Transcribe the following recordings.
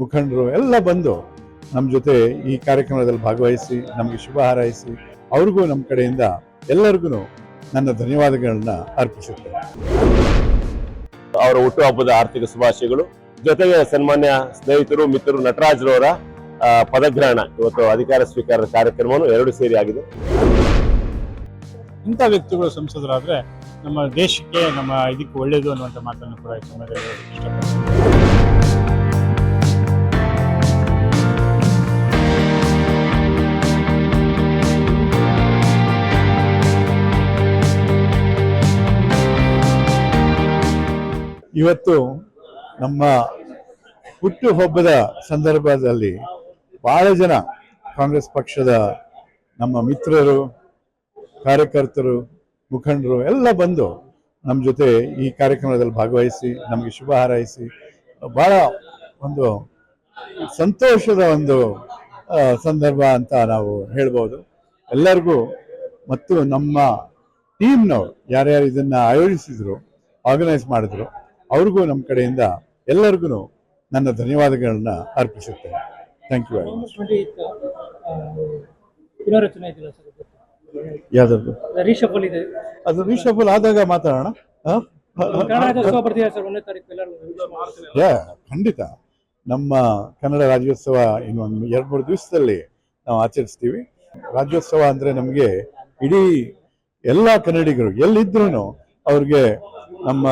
ಮುಖಂಡರು ಎಲ್ಲ ಬಂದು ನಮ್ಮ ಜೊತೆ ಈ ಕಾರ್ಯಕ್ರಮದಲ್ಲಿ ಭಾಗವಹಿಸಿ ನಮಗೆ ಶುಭ ಹಾರೈಸಿ ಅವ್ರಿಗೂ ನಮ್ಮ ಕಡೆಯಿಂದ ಎಲ್ಲರಿಗೂ ನನ್ನ ಧನ್ಯವಾದಗಳನ್ನ ಅರ್ಪಿಸುತ್ತೇನೆ. ಅವರ ಹುಟ್ಟುಹಬ್ಬದ ಆರ್ಥಿಕ ಶುಭಾಶಯಗಳು. ಜೊತೆಗೆ ಸನ್ಮಾನ್ಯ ಸ್ನೇಹಿತರು ಮಿತ್ರರು ನಟರಾಜ್ರವರ ಪದಗ್ರಹಣ. ಇವತ್ತು ಅಧಿಕಾರ ಸ್ವೀಕಾರದ ಕಾರ್ಯಕ್ರಮವನ್ನು ಎರಡು ಸೇರಿ ಆಗಿದೆ. ಇಂಥ ವ್ಯಕ್ತಿಗಳು ಸಂಸದರಾದ್ರೆ ನಮ್ಮ ದೇಶಕ್ಕೆ ನಮ್ಮ ಇದಕ್ಕೆ ಒಳ್ಳೆಯದು ಅನ್ನುವಂಥ ಮಾತನ್ನು ಕೂಡ ಈ ಸಮಯದಲ್ಲಿ ಇಷ್ಟಪಡ್ತೀನಿ. ಇವತ್ತು ನಮ್ಮ ಹುಟ್ಟುಹಬ್ಬದ ಸಂದರ್ಭದಲ್ಲಿ ಬಹಳ ಜನ ಕಾಂಗ್ರೆಸ್ ಪಕ್ಷದ ನಮ್ಮ ಮಿತ್ರರು, ಕಾರ್ಯಕರ್ತರು, ಮುಖಂಡರು ಎಲ್ಲ ಬಂದು ನಮ್ಮ ಜೊತೆ ಈ ಕಾರ್ಯಕ್ರಮದಲ್ಲಿ ಭಾಗವಹಿಸಿ ನಮಗೆ ಶುಭ ಹಾರೈಸಿ, ಬಹಳ ಒಂದು ಸಂತೋಷದ ಒಂದು ಸಂದರ್ಭ ಅಂತ ನಾವು ಹೇಳ್ಬೋದು. ಎಲ್ಲರಿಗೂ ಮತ್ತು ನಮ್ಮ ಟೀಮ್ನವ್ರು ಯಾರ್ಯಾರು ಇದನ್ನು ಆಯೋಜಿಸಿದ್ರು ಆರ್ಗನೈಸ್ ಮಾಡಿದ್ರು ಅವ್ರಿಗೂ ನಮ್ಮ ಕಡೆಯಿಂದ ಎಲ್ಲರಿಗೂ ನನ್ನ ಧನ್ಯವಾದಗಳನ್ನ ಅರ್ಪಿಸುತ್ತೇನೆ. Thank you very much twenty ಪುನರಚನೆ ಇದೆಯಲ್ಲ ಸರ್ ಇದು? ಯಾವ್ದು ರೀಶಫಲ್ ಇದೆ. ಅದು ರೀಶಫಲ್ ಆದಾಗ ಮಾತಾಡೋಣ. ಆ? ಕನ್ನಡ ರಾಜ್ಯೋತ್ಸವ ಬರ್ತಿದೆ ಸರ್ ಒಂದನೇ ತಾರೀಕು ಎಲ್ಲರೂ ಯಾ ಖಂಡಿತ. ನಮ್ಮ ಕನ್ನಡ ರಾಜ್ಯೋತ್ಸವ ಇನ್ನೊಂದು ಎರಡು ಮೂರು ದಿವಸದಲ್ಲಿ ನಾವು ಆಚರಿಸ್ತೀವಿ. ರಾಜ್ಯೋತ್ಸವ ಅಂದ್ರೆ ನಮಗೆ ಇಡೀ ಎಲ್ಲ ಕನ್ನಡಿಗರು ಎಲ್ಲಿದ್ರೂ ಅವ್ರಿಗೆ ನಮ್ಮ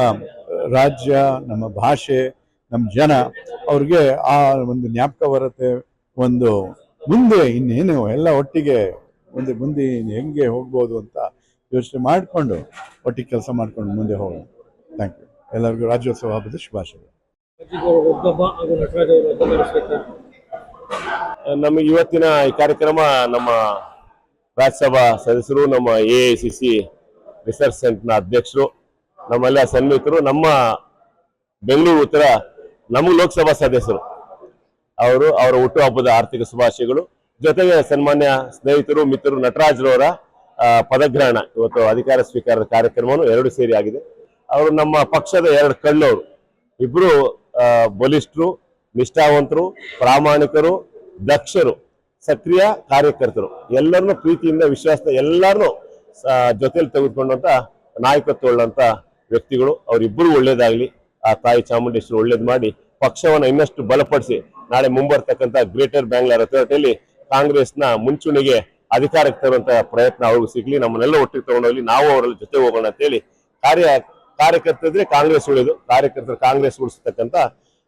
ರಾಜ್ಯ ನಮ್ಮ ಭಾಷೆ ನಮ್ಮ ಜನ ಅವ್ರಿಗೆ ಆ ಒಂದು ಜ್ಞಾಪಕ ಬರುತ್ತೆ. ಒಂದು ಮುಂದೆ ಇನ್ನೇನು ಎಲ್ಲ ಒಟ್ಟಿಗೆ ಮುಂದೆ ಮುಂದೆ ಹೆಂಗೆ ಹೋಗ್ಬೋದು ಅಂತ ಯೋಚನೆ ಮಾಡಿಕೊಂಡು ಒಟ್ಟಿಗೆ ಕೆಲಸ ಮಾಡ್ಕೊಂಡು ಮುಂದೆ ಹೋಗೋಣ. ಥ್ಯಾಂಕ್ ಯು ಎಲ್ಲರಿಗೂ ರಾಜ್ಯೋತ್ಸವ ಹಬ್ಬದ ಶುಭಾಶಯಗಳು. ನಮಗೆ ಇವತ್ತಿನ ಈ ಕಾರ್ಯಕ್ರಮ ನಮ್ಮ ರಾಜ್ಯಸಭಾ ಸದಸ್ಯರು ನಮ್ಮ A I C C research ಸೆಂಟರ್ನ ಅಧ್ಯಕ್ಷರು ನಮ್ಮೆಲ್ಲ ಸನ್ಮಿತರು ನಮ್ಮ ಬೆಂಗಳೂರು ಉತ್ತರ ನಮ್ಮ ಲೋಕಸಭಾ ಸದಸ್ಯರು. ಅವರು ಅವರ ಹುಟ್ಟುಹಬ್ಬದ ಆರ್ಥಿಕ ಶುಭಾಶಯಗಳು. ಜೊತೆಗೆ ಸನ್ಮಾನ್ಯ ಸ್ನೇಹಿತರು, ಮಿತ್ರರು, ನಟರಾಜ್ರವರ ಪದಗ್ರಹಣ. ಇವತ್ತು ಅಧಿಕಾರ ಸ್ವೀಕಾರದ ಕಾರ್ಯಕ್ರಮವನ್ನು ಎರಡು ಸೇರಿ ಆಗಿದೆ. ಅವರು ನಮ್ಮ ಪಕ್ಷದ ಎರಡು ಕಣ್ಣವರು ಇಬ್ಬರು ಬಲಿಷ್ಠರು, ನಿಷ್ಠಾವಂತರು, ಪ್ರಾಮಾಣಿಕರು, ದಕ್ಷರು, ಸಕ್ರಿಯ ಕಾರ್ಯಕರ್ತರು. ಎಲ್ಲರನ್ನೂ ಪ್ರೀತಿಯಿಂದ ವಿಶ್ವಾಸದ ಎಲ್ಲರನ್ನೂ ಜೊತೆಯಲ್ಲಿ ತೆಗೆದುಕೊಂಡಂತ ನಾಯಕತ್ವ ಉಳ್ಳಂತ ವ್ಯಕ್ತಿಗಳು, ಅವರಿಬ್ಬರು ಒಳ್ಳೇದಾಗಲಿ, ಆ ತಾಯಿ ಚಾಮುಂಡೇಶ್ವರಿ ಒಳ್ಳೇದು ಮಾಡಿ, ಪಕ್ಷವನ್ನು ಇನ್ನಷ್ಟು ಬಲಪಡಿಸಿ, ನಾಳೆ ಮುಂಬರ್ತಕ್ಕಂಥ ಗ್ರೇಟರ್ ಬ್ಯಾಂಗ್ಲಾರ್ ಅಥಾರಿಟಿಯಲ್ಲಿ ಕಾಂಗ್ರೆಸ್ನ ಮುಂಚೂಣಿಗೆ ಅಧಿಕಾರಕ್ಕೆ ತರುವಂತ ಪ್ರಯತ್ನ ಅವ್ರಿಗೂ ಸಿಗ್ಲಿ, ನಮ್ಮನ್ನೆಲ್ಲ ಒಟ್ಟಿಗೆ ತಗೊಂಡೋಗ್ಲಿ ನಾವು ಅವರಲ್ಲಿ ಜೊತೆ ಹೋಗೋಣ ಅಂತೇಳಿ ಕಾರ್ಯ, ಕಾರ್ಯಕರ್ತರಿದ್ರೆ ಕಾಂಗ್ರೆಸ್ ಉಳಿದು ಕಾರ್ಯಕರ್ತರು ಕಾಂಗ್ರೆಸ್ ಉಳಿಸ್ತಕ್ಕಂಥ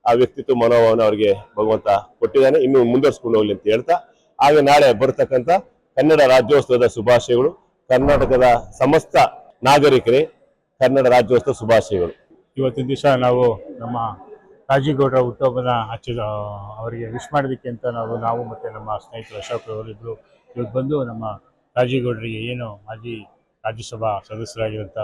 ಆ ವ್ಯಕ್ತಿತ್ವ ಮನೋಭಾವನ ಅವರಿಗೆ ಭಗವಂತ ಕೊಟ್ಟಿದ್ದಾನೆ, ಇನ್ನು ಮುಂದುವರ್ಸ್ಕೊಂಡು ಹೋಗ್ಲಿ ಅಂತ ಹೇಳ್ತಾ, ಹಾಗೆ ನಾಳೆ ಬರ್ತಕ್ಕಂಥ ಕನ್ನಡ ರಾಜ್ಯೋತ್ಸವದ ಶುಭಾಶಯಗಳು, ಕರ್ನಾಟಕದ ಸಮಸ್ತ ನಾಗರಿಕರೇ. ಕನ್ನಡ ರಾಜ್ಯೋತ್ಸವ ಶುಭಾಶಯಗಳು. ಇವತ್ತಿನ ದಿವಸ ನಾವು ನಮ್ಮ ರಾಜೀಗೌಡರ ಹುಟ್ಟುಹಬ್ಬನ ಹಚ್ಚಿದ ಅವರಿಗೆ ವಿಶ್ ಮಾಡೋದಕ್ಕೆ ಅಂತ ನಾವು ನಾವು ಮತ್ತು ನಮ್ಮ ಸ್ನೇಹಿತರು ಅಶೋಕ್ ಅವರಿಬ್ಬರು ಇವತ್ತು ಬಂದು ನಮ್ಮ ರಾಜೀಗೌಡರಿಗೆ ಏನು ಮಾಜಿ ರಾಜ್ಯಸಭಾ ಸದಸ್ಯರಾಗಿರುವಂಥ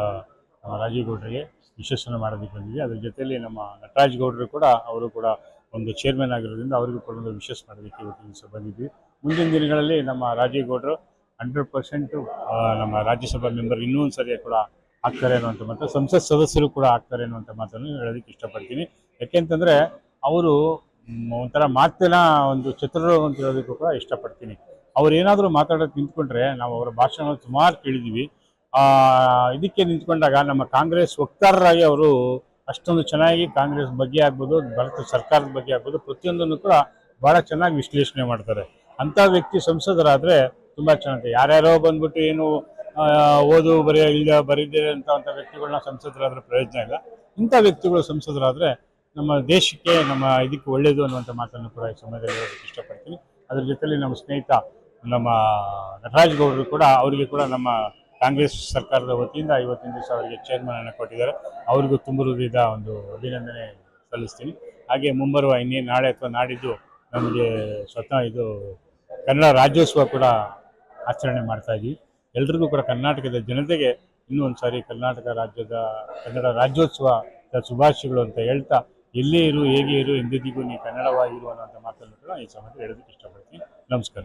ನಮ್ಮ ರಾಜೀಗೌಡರಿಗೆ ವಿಶೇಷನ ಮಾಡೋದಕ್ಕೆ ಬಂದಿದೆ ಅದ್ರ ಜೊತೆಯಲ್ಲಿ ನಮ್ಮ ನಟರಾಜ್ ಗೌಡರು ಕೂಡ, ಅವರು ಕೂಡ ಒಂದು ಚೇರ್ಮನ್ ಆಗಿರೋದ್ರಿಂದ ಅವರಿಗೂ ಕೂಡ ಒಂದು ವಿಶೇಷ ಮಾಡೋದಕ್ಕೆ ಇವತ್ತಿನ ದಿವಸ ಬಂದಿದ್ವಿ. ಮುಂದಿನ ದಿನಗಳಲ್ಲಿ ನಮ್ಮ ರಾಜೀಗೌಡರು ಹಂಡ್ರೆಡ್ ಪರ್ಸೆಂಟು ನಮ್ಮ ರಾಜ್ಯಸಭಾ ಮೆಂಬರ್ ಇನ್ನೂ ಒಂದು ಸರಿ ಕೂಡ ಆಗ್ತಾರೆ ಅನ್ನುವಂಥ ಮಾತು ಸಂಸತ್ ಸದಸ್ಯರು ಕೂಡ ಆಗ್ತಾರೆ ಅನ್ನುವಂಥ ಮಾತನ್ನು ಹೇಳೋದಕ್ಕೆ ಇಷ್ಟಪಡ್ತೀನಿ. ಯಾಕೆಂತಂದ್ರೆ ಅವರು ಒಂಥರ ಮಾತಿನ ಒಂದು ಚತುರರು ಅಂತ ಹೇಳೋದಕ್ಕೂ ಕೂಡ ಇಷ್ಟಪಡ್ತೀನಿ. ಅವ್ರು ಏನಾದರೂ ಮಾತಾಡೋದು ನಿಂತ್ಕೊಂಡ್ರೆ ನಾವು ಅವರ ಭಾಷಣ ಸುಮಾರು ಕೇಳಿದ್ದೀವಿ ಇದಕ್ಕೆ ನಿಂತ್ಕೊಂಡಾಗ ನಮ್ಮ ಕಾಂಗ್ರೆಸ್ ವಕ್ತಾರರಾಗಿ ಅವರು ಅಷ್ಟೊಂದು ಚೆನ್ನಾಗಿ ಕಾಂಗ್ರೆಸ್ ಬಗ್ಗೆ ಆಗ್ಬೋದು, ಭಾರತ ಸರ್ಕಾರದ ಬಗ್ಗೆ ಆಗ್ಬೋದು, ಪ್ರತಿಯೊಂದನ್ನು ಕೂಡ ಬಹಳ ಚೆನ್ನಾಗಿ ವಿಶ್ಲೇಷಣೆ ಮಾಡ್ತಾರೆ. ಅಂಥ ವ್ಯಕ್ತಿ ಸಂಸದರಾದರೆ ತುಂಬಾ ಚೆನ್ನಾಗಿದೆ. ಯಾರ್ಯಾರೋ ಬಂದ್ಬಿಟ್ಟು ಏನು ಓದು, ಬರೆಯ ಇಲ್ಲ ಬರೀದೇ ಅಂತ ಅಂತ ವ್ಯಕ್ತಿಗಳನ್ನ ಸಂಸದರಾದ್ರೆ ಪ್ರಯೋಜನ ಇಲ್ಲ. ಇಂಥ ವ್ಯಕ್ತಿಗಳು ಸಂಸದರಾದ್ರೆ ನಮ್ಮ ದೇಶಕ್ಕೆ, ನಮ್ಮ ಇದಕ್ಕೆ ಒಳ್ಳೆಯದು ಅನ್ನುವಂಥ ಮಾತನ್ನು ಕೂಡ ಈ ಸಮಯದಲ್ಲಿ ಹೇಳೋದಕ್ಕೆ ಇಷ್ಟಪಡ್ತೀನಿ. ಅದ್ರ ಜೊತೆಯಲ್ಲಿ ನಮ್ಮ ಸ್ನೇಹಿತ ನಮ್ಮ ನಟರಾಜ್ ಗೌಡರು ಕೂಡ ಅವರಿಗೆ ಕೂಡ ನಮ್ಮ ಕಾಂಗ್ರೆಸ್ ಸರ್ಕಾರದ ವತಿಯಿಂದ ಇವತ್ತಿನ ದಿವಸ ಅವರಿಗೆ ಚೇರ್ಮನ್ ಅನ್ನು ಕೊಟ್ಟಿದ್ದಾರೆ. ಅವರಿಗೂ ತುಂಬ ಹೃದಯದ ಒಂದು ಅಭಿನಂದನೆ ಸಲ್ಲಿಸ್ತೀನಿ. ಹಾಗೆ ಮುಂಬರುವ ಇನ್ನೇ ನಾಳೆ ಅಥವಾ ನಾಡಿದ್ದು ನಮಗೆ ಸ್ವತಃ ಇದು ಕನ್ನಡ ರಾಜ್ಯೋತ್ಸವ ಕೂಡ ಆಚರಣೆ ಮಾಡ್ತಾ ಇದ್ದೀವಿ. ಎಲ್ರಿಗೂ ಕೂಡ ಕರ್ನಾಟಕದ ಜನತೆಗೆ ಇನ್ನೂ ಒಂದು ಸಾರಿ ಕರ್ನಾಟಕ ರಾಜ್ಯದ, ಕನ್ನಡ ರಾಜ್ಯೋತ್ಸವ ಶುಭಾಶಯಗಳು ಅಂತ ಹೇಳ್ತಾ, ಎಲ್ಲೇ ಇರು, ಹೇಗೆ ಇರು ಎಂದಿಗೂ ನೀ ಕನ್ನಡವಾಗಿರು ಅನ್ನೋಂಥ ಮಾತನ್ನು ಕೂಡ ಈ ಸಮಯದಲ್ಲಿ ಹೇಳೋದಕ್ಕೆ ಇಷ್ಟಪಡ್ತೀನಿ. ನಮಸ್ಕಾರ.